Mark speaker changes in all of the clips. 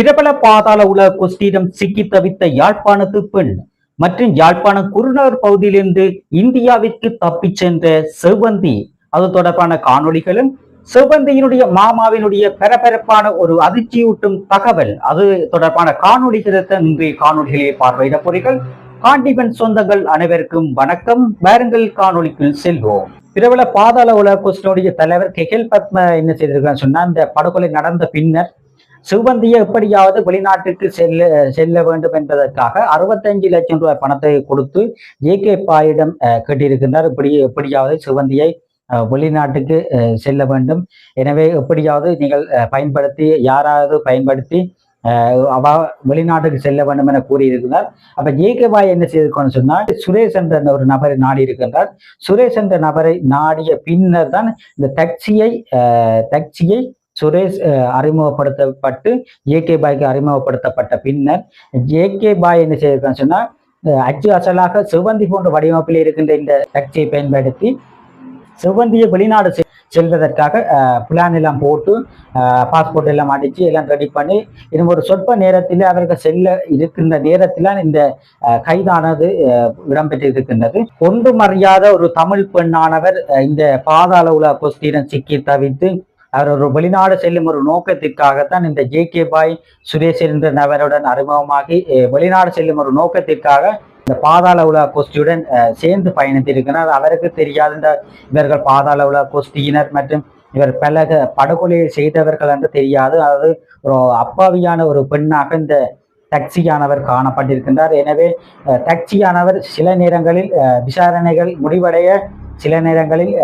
Speaker 1: பிரபல பாதாள உலக கொஸ்டிடம் சிக்கி தவித்த யாழ்ப்பாணத்து பெண் மற்றும் யாழ்ப்பாணம் குருநகர் பகுதியிலிருந்து இந்தியாவிற்கு தப்பிச் சென்ற செவ்வந்தி. அது தொடர்பான காணொளிகளும் செவ்வந்தியினுடைய மாமாவினுடைய பரபரப்பான ஒரு அதிர்ச்சியூட்டும் தகவல். அது தொடர்பான காணொளிகளை இன்றைய காணொலிகளை பார்வையிட போறீர்கள் காண்டிபன் சொந்தங்கள் அனைவருக்கும் வணக்கம். வாருங்கள் காணொளிக்குள் செல்வோம். பிரபல பாதாள உலக கொஸ்டினுடைய தலைவர் கெகல் பத்ம என்ன செய்திருக்கான்னு சொன்னா இந்த படுகொலை நடந்த பின்னர் சிவந்திய எப்படியாவது வெளிநாட்டுக்கு செல்ல செல்ல வேண்டும் என்பதற்காக அறுபத்தஞ்சு லட்சம் ரூபாய் பணத்தை கொடுத்து ஜே கே பாயிடம் கேட்டிருக்கின்றார் இப்படி எப்படியாவது சிவந்தியை வெளிநாட்டுக்கு செல்ல வேண்டும். எனவே எப்படியாவது நீங்கள் பயன்படுத்தி யாராவது பயன்படுத்தி அவ வெளிநாட்டுக்கு செல்ல வேண்டும் என கூறியிருக்கிறார். அப்ப ஜே கே பாய் என்ன செய்திருக்கோம்னு சொன்னால் சுரேஷ் என்ற ஒரு நபரை நாடி இருக்கின்றார். சுரேஷ் என்ற நபரை நாடிய பின்னர் தான் இந்த தக்சியை தக்சியை சுரேஷ் அறிமுகப்படுத்தப்பட்டு ஜேகே பாய்க்கு அறிமுகப்படுத்தப்பட்ட பின்னர் ஜேகே பாய் என்ன செய்திருக்கான்னு சொன்னா அச்சு அசலாக சிவந்தி போன்ற வடிவமைப்பில் இருக்கின்ற இந்த சக்தியை பயன்படுத்தி சிவந்தியை வெளிநாடு செல்வதற்காக பிளான் எல்லாம் போட்டு பாஸ்போர்ட் எல்லாம் அடிச்சு எல்லாம் ரெடி பண்ணி இன்னும் ஒரு சொற்ப நேரத்தில் அவர்கள் செல்ல இருக்கின்ற நேரத்தில் இந்த கைதானது இடம்பெற்று இடம்பெற்றிருக்கின்றது ஒன்றும் அறியாத ஒரு தமிழ் பெண்ணானவர் இந்த பாதாள உலக கொஸ்தீரன் சிக்கி தவித்து அவர் ஒரு வெளிநாடு செல்லும் ஒரு நோக்கத்திற்காகத்தான் இந்த ஜே கே பாய் சுரேஷ் என்ற நபருடன் அறிமுகமாகி வெளிநாடு செல்லும் ஒரு நோக்கத்திற்காக இந்த பாதாள உலக கோஷ்டியுடன் சேர்ந்து பயணித்திருக்கிறார். அவருக்கு தெரியாத இந்த இவர்கள் பாதாள உலக கோஷ்டியினர் மற்றும் இவர் பல படுகொலையை செய்தவர்கள் என்று தெரியாது. அதாவது ஒரு அப்பாவியான ஒரு பெண்ணாக இந்த டக்ஸியானவர் காணப்பட்டிருக்கின்றார். எனவே டக்ஸியானவர் சில நேரங்களில் விசாரணைகள் முடிவடைய சில நேரங்களில்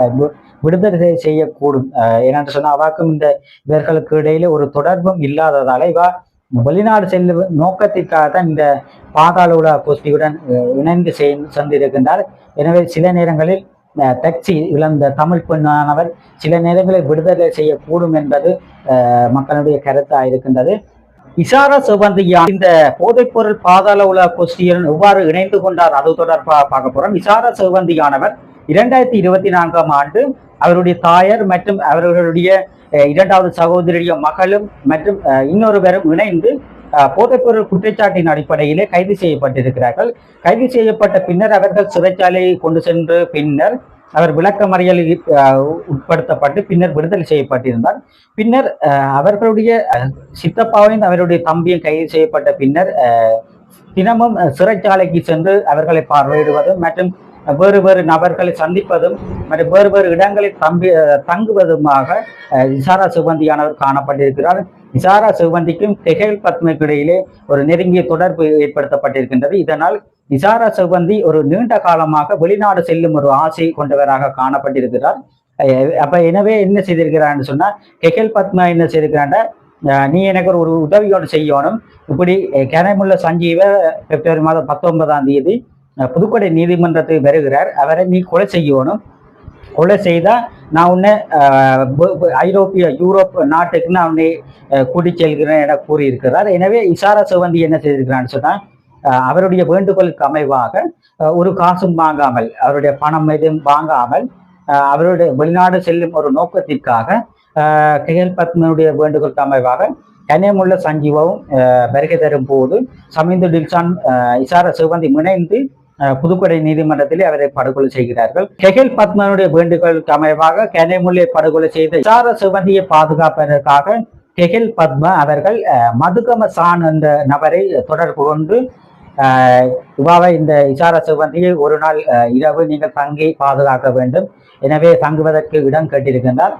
Speaker 1: விடுதலை செய்யக்கூடும். என்னென்று ஏனென்று சொன்னால் அவாக்கும் இந்த இவர்களுக்கு இடையில ஒரு தொடர்பும் இல்லாததால இவா வெளிநாடு செல்லும் நோக்கத்திற்காக தான் இந்த பாதாள உலக கோஷ்டியுடன் இணைந்து செய்- சென்றிருக்கின்றார். எனவே சில நேரங்களில் அஹ், இழந்த தமிழ் பெண்ணானவர் சில நேரங்களில் விடுதலை செய்யக்கூடும் என்பது அஹ், மக்களுடைய கருத்தாக இருக்கின்றது. இசாரா சிவந்தியா இந்த போதைப்பொருள் பாதாள உலக கோஷ்டியுடன் எவ்வாறு இணைந்து கொண்டார்? அது தொடர்பாக பார்க்க போறோம். இசாரா சிவந்தியானவர் இரண்டாயிரத்தி இருபத்தி நான்காம் ஆண்டு அவருடைய தாயார் மற்றும் அவர்களுடைய இரண்டாவது சகோதரிய மகளும் மற்றும் இன்னொருவரும் இணைந்து போதைப்பொருள் குற்றச்சாட்டின் அடிப்படையிலே கைது செய்யப்பட்டிருக்கிறார்கள். கைது செய்யப்பட்ட பின்னர் அவர்கள் சிறைச்சாலையை கொண்டு சென்று பின்னர் அவர் விளக்கமறியலில் உட்படுத்தப்பட்டு பின்னர் விடுதலை செய்யப்பட்டிருந்தார். பின்னர் அவர்களுடைய சித்தப்பாவையும் அவருடைய தம்பியும் கைது செய்யப்பட்ட பின்னர் தினமும் சிறைச்சாலைக்கு சென்று அவர்களை பார்வையிடுவதும் மற்றும் வேறு வேறு நபர்களை சந்திப்பதும் மற்றும் வேறு வேறு இடங்களில் தம்பி தங்குவதுமாக விசாரா இசாரா சிவந்தியானவர் காணப்பட்டிருக்கிறார். இசாரா சிவந்திக்கும் தெஹேல் பத்மிக்கு இடையிலே ஒரு நெருங்கிய தொடர்பு ஏற்படுத்தப்பட்டிருக்கின்றது. இதனால் இசாரா சிவந்தி ஒரு நீண்ட காலமாக வெளிநாடு செல்லும் ஒரு ஆசை கொண்டவராக காணப்பட்டிருக்கிறார். அப்ப எனவே என்ன செய்திருக்கிறான்னு சொன்னா கெகல் பத்மா என்ன செய்திருக்கிறாண்ட நீ எனக்கு ஒரு உதவியோடு செய்யணும். இப்படி கனமுள்ள சஞ்சீவ பிப்ரவரி மாதம் பத்தொன்பதாம் தேதி புதுக்கோட்டை நீதிமன்றத்துக்கு வருகிறார். அவரை நீ கொலை செய்யணும். கொலை செய்தால் நான் உன்னை ஐரோப்பிய யூரோப் நாட்டுக்கு நான் உன்னை கூட்டிச் செல்கிறேன் என கூறியிருக்கிறார். எனவே இசாரா சிவந்தி என்ன செய்திருக்கிறான்னு சொன்னா அவருடைய வேண்டுகோளுக்கு அமைவாக ஒரு காசும் வாங்காமல் அவருடைய பணம் எதுவும் வாங்காமல் அவருடைய வெளிநாடு செல்லும் ஒரு நோக்கத்திற்காக அஹ், பத்மனுடைய வேண்டுகோளுக்கு அமைவாக கனியமுள்ள சஞ்சீவவும் அஹ், வருகை தரும் போது சமீந்து டில்சான் இசார சிவந்தி இணைந்து புதுக்கடை நீதிமன்றத்திலே அவரை படுகொலை செய்கிறார்கள். கெகல் பத்மனுடைய வேண்டுகோளுக்கு அமைவாக கனியமுல்லை படுகொலை செய்த விசார சிவந்தியை பாதுகாப்பதற்காக கெகில் பத்ம அவர்கள் மதுகம சான் என்ற நபரை தொடர்பு கொண்டு இவ்வாறு இவாவை இந்த இசார சிவந்தியை ஒரு நாள் இரவு நீங்கள் தங்கி பாதுகாக்க வேண்டும். எனவே தங்குவதற்கு இடம் கேட்டிருக்கின்றார்.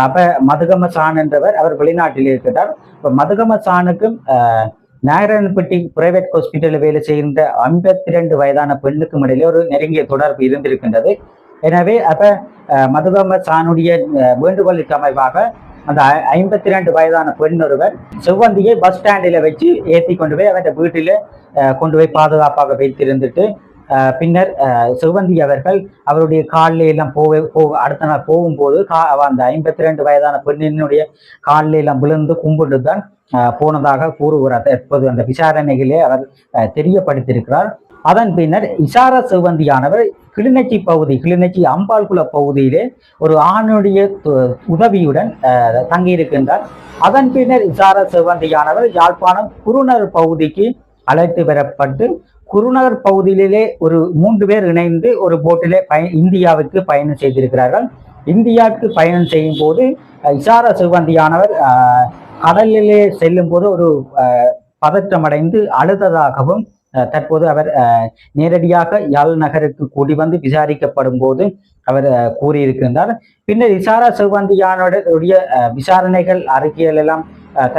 Speaker 1: அப்ப மதுகம சான் என்றவர் அவர் வெளிநாட்டில் இருக்கிறார் இப்ப மதுகம சானுக்கும் அஹ், நாராயணப்பட்டி பிரைவேட் ஹாஸ்பிட்டலில் வேலை செய்கின்ற ஐம்பத்தி ரெண்டு வயதான பெண்ணுக்கும் இடையிலே ஒரு நெருங்கிய தொடர்பு இருந்திருக்கின்றது. எனவே அப்ப அஹ், சானுடைய வேண்டுகோளுக்கு அமைவாக அந்த ஐம்பத்தி ரெண்டு வயதான பெண் ஒருவர் செவ்வந்தியை பஸ் ஸ்டாண்டில் வச்சு ஏற்றி கொண்டு போய் அவருடைய வீட்டில் கொண்டு போய் பாதுகாப்பாக வைத்திருந்துட்டு அஹ், பின்னர் அஹ், செவ்வந்தி அவர்கள் அவருடைய காலில் எல்லாம் போக போ அடுத்த நாள் போகும்போது கா அந்த ஐம்பத்தி ரெண்டு வயதான பெண்ணினுடைய காலில் எல்லாம் விழுந்து கும்பிட்டு தான் போனதாக கூறுகிறார். தற்போது அந்த விசாரணைகளே அவர் தெரியப்படுத்தியிருக்கிறார். அதன் பின்னர் இசார சிவந்தியானவர் கிளிநொச்சி பகுதி கிளிநொச்சி அம்பாள்குள பகுதியிலே ஒரு ஆணுடைய உதவியுடன் அஹ், தங்கியிருக்கின்றார். அதன் பின்னர் இசார சிவந்தியானவர் யாழ்ப்பாணம் குருநர் பகுதிக்கு அழைத்து வரப்பட்டு குருநகர் பகுதியிலே ஒரு மூன்று பேர் இணைந்து ஒரு போட்டிலே பய இந்தியாவுக்கு பயணம் செய்திருக்கிறார்கள். இந்தியாவுக்கு பயணம் செய்யும் போது இசார சிவந்தியானவர் அஹ், கடலிலே செல்லும் போது ஒரு அஹ், பதற்றமடைந்து அழுததாகவும் தற்போது அவர் அஹ், நேரடியாக யாழ் நகருக்கு கூடி வந்து விசாரிக்கப்படும் போது அவர் அஹ், கூறியிருக்கின்றார். பின்னர் இசாரா செவ்வந்தியானுடைய அஹ், விசாரணைகள் அறிக்கைகள் எல்லாம் அஹ்,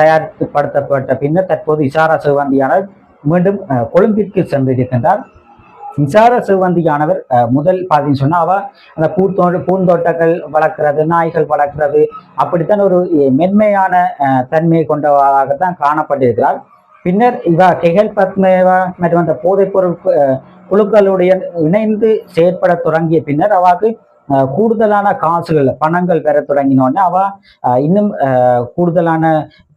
Speaker 1: பின்னர் தற்போது இசாரா சிவந்தியானவர் மீண்டும் கொழும்பிற்கு சென்றிருக்கின்றார். மின்சார சிவந்தியானவர் முதல் பார்த்தீங்கன்னு சொன்னா அவ அந்த பூத்தோட்ட பூந்தோட்டங்கள் வளர்க்குறது நாய்கள் வளர்க்குறது அப்படித்தான் ஒரு மென்மையான தன்மையை தன்மை கொண்டவராகத்தான் காணப்பட்டிருக்கிறார். பின்னர் இவா கெகல் பத்மேவா மற்றும் அந்த போதைப்பொருள் குழுக்களுடைய இணைந்து செயற்பட தொடங்கிய பின்னர் அவாக்கு கூடுதலான காசுகள் பணங்கள் பெற தொடங்கினோடனே அவ இன்னும் கூடுதலான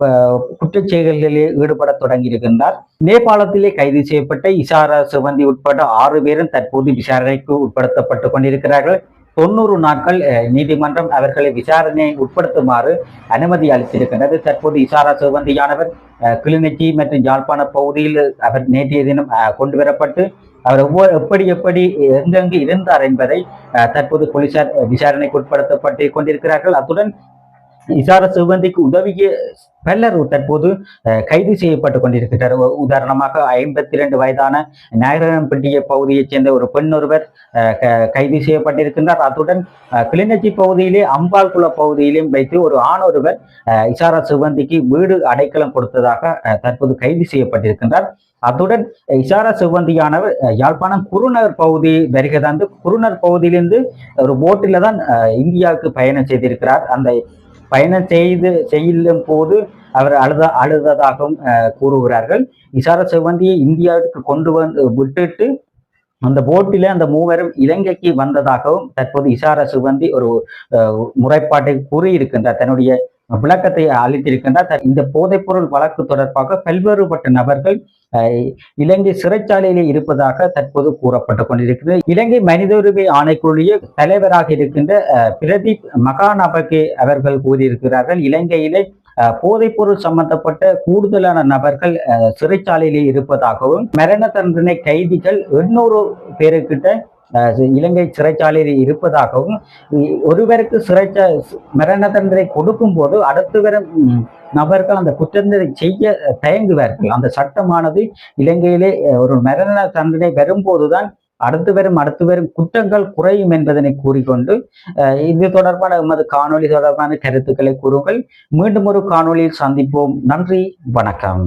Speaker 1: குற்றச்செயல்களில் குற்றச் செயல்களிலே ஈடுபட தொடங்கியிருக்கின்றார். நேபாளத்திலே கைது செய்யப்பட்ட இசாரா சிவந்தி உட்பட ஆறு பேரும் தற்போது விசாரணைக்கு உட்படுத்தப்பட்டு கொண்டிருக்கிறார்கள். தொண்ணூறு நாட்கள் அஹ், நீதிமன்றம் அவர்களை விசாரணையை உட்படுத்துமாறு அனுமதி அளித்திருக்கின்றது. தற்போது இசாரா சிவந்தியானவர் கிளிநொச்சி மற்றும் யாழ்ப்பாண பகுதியில் அவர் நேற்றைய தினம் கொண்டு வரப்பட்டு அவர் ஒவ்வொரு எப்படி எப்படி எங்கெங்கு இருந்தார் என்பதை தற்போது போலீசார் விசாரணைக்கு உட்படுத்தப்பட்டு கொண்டிருக்கிறார்கள். அத்துடன் இசார சிவந்திக்கு உதவிய பலர் தற்போது கைது செய்யப்பட்டு கொண்டிருக்கிறார். உதாரணமாக ஐம்பத்தி இரண்டு வயதான நாகரம்பட்டிய பகுதியைச் சேர்ந்த ஒரு பெண் ஒருவர் அஹ், கைது செய்யப்பட்டிருக்கின்றார். அத்துடன் கிளிநொச்சி பகுதியிலே அம்பாள்குள பகுதியிலும் வைத்து ஒரு ஆண் ஒருவர் அஹ், இசாரா சிவந்திக்கு வீடு அடைக்கலம் கொடுத்ததாக தற்போது கைது செய்யப்பட்டிருக்கின்றார். அத்துடன் இசாரா சிவந்தியானவர் யாழ்ப்பாணம் குருநகர் பகுதி வருகை தந்து குருநர் பகுதியிலிருந்து ஒரு போட்டில தான் இந்தியாவுக்கு பயணம் செய்திருக்கிறார். அந்த பயணம் செய்து செய்யும் போது அவர் அழுத அழுததாகவும் அஹ், கூறுகிறார்கள். இசார சிவந்தியை இந்தியாவுக்கு கொண்டு வந்து விட்டுட்டு அந்த போட்டிலே அந்த மூவரும் இலங்கைக்கு வந்ததாகவும் தற்போது இசார சிவந்தி ஒரு அஹ், முறைப்பாட்டை கூறியிருக்கின்றார். தன்னுடைய விளக்கத்தை அளித்திருக்கின்றார் இந்த போதைப்பொருள் வழக்கு தொடர்பாக பல்வேறுபட்ட நபர்கள் அஹ், இலங்கை சிறைச்சாலையிலே இருப்பதாக தற்போது கூறப்பட்டு கொண்டிருக்கிறது. இலங்கை மனித உரிமை ஆணைக்குழுவிய தலைவராக இருக்கின்ற பிரதீப் மகாநபகே அவர்கள் கூறியிருக்கிறார்கள் இலங்கையிலே போதைப்பொருள் சம்பந்தப்பட்ட கூடுதலான நபர்கள் அஹ், சிறைச்சாலையிலே இருப்பதாகவும் மரண தண்டனை கைதிகள் எண்ணூறு பேருக்கிட்ட இலங்கை சிறைச்சாலையில் இருப்பதாகவும் ஒருவருக்கு சிறைச்சா மரண தண்டனை கொடுக்கும் போது அடுத்து வரும் நபர்கள் அந்த குற்றத்தை செய்ய தயங்குவார்கள். அந்த சட்டமானது இலங்கையிலே ஒரு மரண தண்டனை வரும்போதுதான் அடுத்து வரும் அடுத்து வரும் குற்றங்கள் குறையும் என்பதனை கூறிக்கொண்டு அஹ், இது தொடர்பான எமது காணொளி தொடர்பான கருத்துக்களை கூறுங்கள். மீண்டும் ஒரு காணொளியில் சந்திப்போம். நன்றி வணக்கம்.